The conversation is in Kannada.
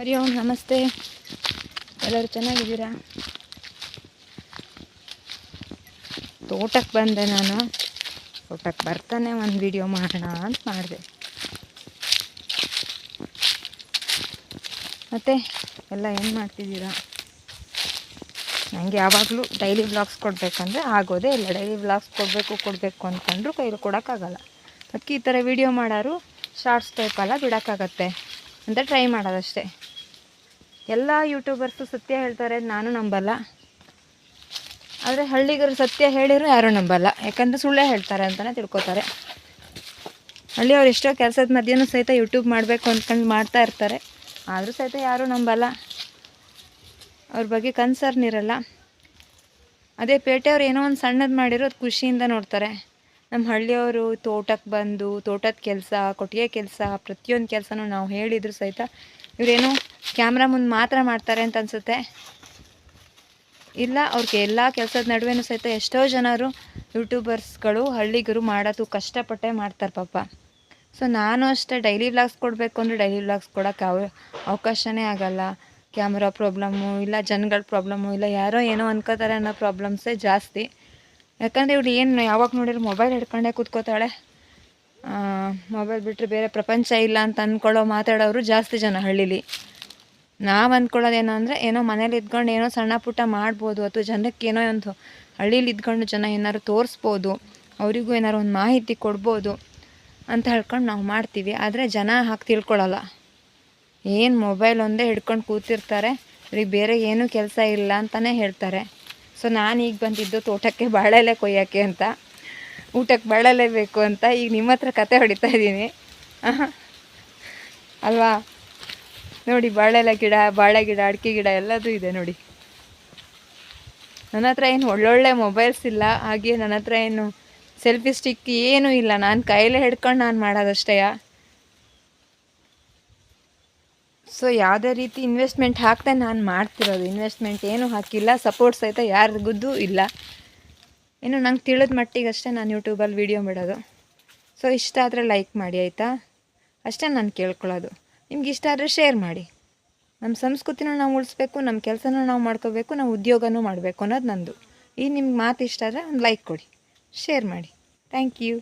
ಹರಿ ಓಂ, ನಮಸ್ತೆ. ಎಲ್ಲರೂ ಚೆನ್ನಾಗಿದ್ದೀರಾ? ತೋಟಕ್ಕೆ ಬಂದೆ ನಾನು. ತೋಟಕ್ಕೆ ಬರ್ತಾನೆ ಒಂದು ವಿಡಿಯೋ ಮಾಡೋಣ ಅಂತ ಮಾಡಿದೆ. ಮತ್ತೆ ಎಲ್ಲ ಏನು ಮಾಡ್ತಿದ್ದೀರಾ? ನನಗೆ ಯಾವಾಗಲೂ ಡೈಲಿ ವ್ಲಾಗ್ಸ್ ಕೊಡಬೇಕಂದ್ರೆ ಆಗೋದೇ ಇಲ್ಲ. ಡೈಲಿ ವ್ಲಾಗ್ಸ್ ಕೊಡಬೇಕು ಕೊಡಬೇಕು ಅಂದ್ಕೊಂಡ್ರು ಕೈಲಿ ಕೊಡೋಕ್ಕಾಗಲ್ಲ. ಅದಕ್ಕೆ ಈ ಥರ ವಿಡಿಯೋ ಮಾಡೋರು ಶಾರ್ಟ್ಸ್ ಟೈಪೆಲ್ಲ ಬಿಡೋಕ್ಕಾಗತ್ತೆ ಅಂತ ಟ್ರೈ ಮಾಡೋದಷ್ಟೇ. ಎಲ್ಲ ಯೂಟ್ಯೂಬರ್ಸು ಸತ್ಯ ಹೇಳ್ತಾರೆ, ನಾನು ನಂಬಲ್ಲ. ಆದರೆ ಹಳ್ಳಿಗರು ಸತ್ಯ ಹೇಳಿದ್ರು ಯಾರೂ ನಂಬಲ್ಲ. ಯಾಕಂದರೆ ಸುಳ್ಳೇ ಹೇಳ್ತಾರೆ ಅಂತಲೇ ತಿಳ್ಕೊತಾರೆ. ಹಳ್ಳಿಯವ್ರು ಎಷ್ಟೋ ಕೆಲಸದ ಮಧ್ಯನೂ ಸಹಿತ ಯೂಟ್ಯೂಬ್ ಮಾಡಬೇಕು ಅಂದ್ಕೊಂಡು ಮಾಡ್ತಾ ಇರ್ತಾರೆ. ಆದರೂ ಸಹಿತ ಯಾರೂ ನಂಬಲ್ಲ. ಅವ್ರ ಬಗ್ಗೆ ಕನ್ಸರ್ನ್ ಇರಲ್ಲ. ಅದೇ ಪೇಟೆಯವ್ರು ಏನೋ ಒಂದು ಸಣ್ಣದು ಮಾಡಿರೋದು ಖುಷಿಯಿಂದ ನೋಡ್ತಾರೆ. ನಮ್ಮ ಹಳ್ಳಿಯವರು ತೋಟಕ್ಕೆ ಬಂದು, ತೋಟದ ಕೆಲಸ, ಕೊಟ್ಟಿಗೆ ಕೆಲಸ, ಪ್ರತಿಯೊಂದು ಕೆಲಸನೂ ನಾವು ಹೇಳಿದ್ರು ಸಹಿತ ಇವರೇನೋ ಕ್ಯಾಮ್ರಾ ಮುಂದೆ ಮಾತ್ರ ಮಾಡ್ತಾರೆ ಅಂತ ಅನಿಸುತ್ತೆ. ಇಲ್ಲ, ಅವ್ರಿಗೆ ಎಲ್ಲ ಕೆಲಸದ ನಡುವೆನೂ ಸಹಿತ ಎಷ್ಟೋ ಜನರು ಯೂಟ್ಯೂಬರ್ಸ್ಗಳು, ಹಳ್ಳಿಗರು ಮಾಡೋದು ಕಷ್ಟಪಟ್ಟೆ ಮಾಡ್ತಾರೆ ಪಾಪ. ಸೊ, ನಾನು ಅಷ್ಟೇ ಡೈಲಿ ವ್ಲಾಗ್ಸ್ ಕೊಡಬೇಕು ಅಂದರೆ ಡೈಲಿ ವ್ಲಾಗ್ಸ್ ಕೊಡೋಕ್ಕೆ ಅವ, ಅವಕಾಶನೇ ಆಗಲ್ಲ. ಕ್ಯಾಮ್ರಾ ಪ್ರಾಬ್ಲಮ್ಮು ಇಲ್ಲ, ಜನಗಳ ಪ್ರಾಬ್ಲಮ್ಮು ಇಲ್ಲ, ಯಾರೋ ಏನೋ ಅನ್ಕೋತಾರೆ ಅನ್ನೋ ಪ್ರಾಬ್ಲಮ್ಸೇ ಜಾಸ್ತಿ. ಯಾಕಂದರೆ ಇವ್ರು ಏನು ಯಾವಾಗ ನೋಡಿರೋ ಮೊಬೈಲ್ ಹಿಡ್ಕೊಂಡೇ ಕೂತ್ಕೋತಾಳೆ. ಮೊಬೈಲ್ ಬಿಟ್ಟರೆ ಬೇರೆ ಪ್ರಪಂಚ ಇಲ್ಲ ಅಂತ ಅಂದ್ಕೊಳ್ಳೋ ಮಾತಾಡೋರು ಜಾಸ್ತಿ ಜನ ಹಳ್ಳೀಲಿ. ನಾವು ಅಂದ್ಕೊಳ್ಳೋದೇನೋ ಅಂದರೆ ಏನೋ ಮನೇಲಿ ಇದ್ಕೊಂಡು ಏನೋ ಸಣ್ಣ ಪುಟ್ಟ ಮಾಡ್ಬೋದು ಅಥವಾ ಜನಕ್ಕೆ ಏನೋ ಒಂದು ಹಳ್ಳೀಲಿ ಇದ್ಕೊಂಡು ಜನ ಏನಾದ್ರು ತೋರಿಸ್ಬೋದು, ಅವರಿಗೂ ಏನಾರು ಒಂದು ಮಾಹಿತಿ ಕೊಡ್ಬೋದು ಅಂತ ಹೇಳ್ಕೊಂಡು ನಾವು ಮಾಡ್ತೀವಿ. ಆದರೆ ಜನ ಹಾಕಿ ತಿಳ್ಕೊಳ್ಳಲ್ಲ ಏನು ಮೊಬೈಲ್ ಒಂದೇ ಹಿಡ್ಕೊಂಡು ಕೂತಿರ್ತಾರೆ ಅವ್ರಿಗೆ ಬೇರೆ ಏನೂ ಕೆಲಸ ಇಲ್ಲ ಅಂತಲೇ ಹೇಳ್ತಾರೆ. ಸೊ ನಾನು ಈಗ ಬಂದಿದ್ದು ತೋಟಕ್ಕೆ ಬಾಳೆಲೆ ಕೊಯ್ಯೋಕ್ಕೆ ಅಂತ. ಊಟಕ್ಕೆ ಬಾಳಲೇಬೇಕು ಅಂತ ಈಗ ನಿಮ್ಮ ಹತ್ರ ಕತೆ ಹೊಡಿತಾ ಇದ್ದೀನಿ. ಅಲ್ವಾ? ನೋಡಿ ಬಾಳೆಲೆ ಗಿಡ, ಬಾಳೆ ಗಿಡ, ಅಡಿಕೆ ಗಿಡ ಎಲ್ಲದೂ ಇದೆ ನೋಡಿ. ನನ್ನ ಹತ್ರ ಏನು ಒಳ್ಳೊಳ್ಳೆ ಮೊಬೈಲ್ಸ್ ಇಲ್ಲ, ಹಾಗೆ ನನ್ನ ಹತ್ರ ಏನು ಸೆಲ್ಫಿ ಸ್ಟಿಕ್ ಏನೂ ಇಲ್ಲ. ನಾನು ಕೈಲೇ ಹಿಡ್ಕೊಂಡು ನಾನು ಮಾಡೋದಷ್ಟೇ. ಸೊ ಯಾವುದೇ ರೀತಿ ಇನ್ವೆಸ್ಟ್ಮೆಂಟ್ ಹಾಕ್ತೆ ನಾನು ಮಾಡ್ತಿರೋದು. ಇನ್ವೆಸ್ಟ್ಮೆಂಟ್ ಏನೂ ಹಾಕಿಲ್ಲ ಸಪೋರ್ಟ್ ಸಹಿತ ಯಾರಿಗೂ ಇಲ್ಲ. ಇನ್ನು ನಂಗೆ ತಿಳಿದ ಮಟ್ಟಿಗಷ್ಟೇ ನಾನು ಯೂಟ್ಯೂಬಲ್ಲಿ ವೀಡಿಯೋ ಬಿಡೋದು. ಸೊ ಇಷ್ಟ ಆದರೆ ಲೈಕ್ ಮಾಡಿ, ಆಯಿತಾ? ಅಷ್ಟೇ ನಾನು ಕೇಳ್ಕೊಳ್ಳೋದು. ನಿಮ್ಗೆ ಇಷ್ಟ ಆದರೆ ಶೇರ್ ಮಾಡಿ. ನಮ್ಮ ಸಂಸ್ಕೃತಿನ ನಾವು ಉಳಿಸ್ಬೇಕು, ನಮ್ಮ ಕೆಲಸನ ನಾವು ಮಾಡ್ಕೋಬೇಕು, ನಾವು ಉದ್ಯೋಗನೂ ಮಾಡಬೇಕು ಅನ್ನೋದು ನಂದು. ಈ ನಿಮ್ಗೆ ಮಾತು ಇಷ್ಟ ಆದರೆ ಒಂದು ಲೈಕ್ ಕೊಡಿ ಶೇರ್ ಮಾಡಿ. Thank you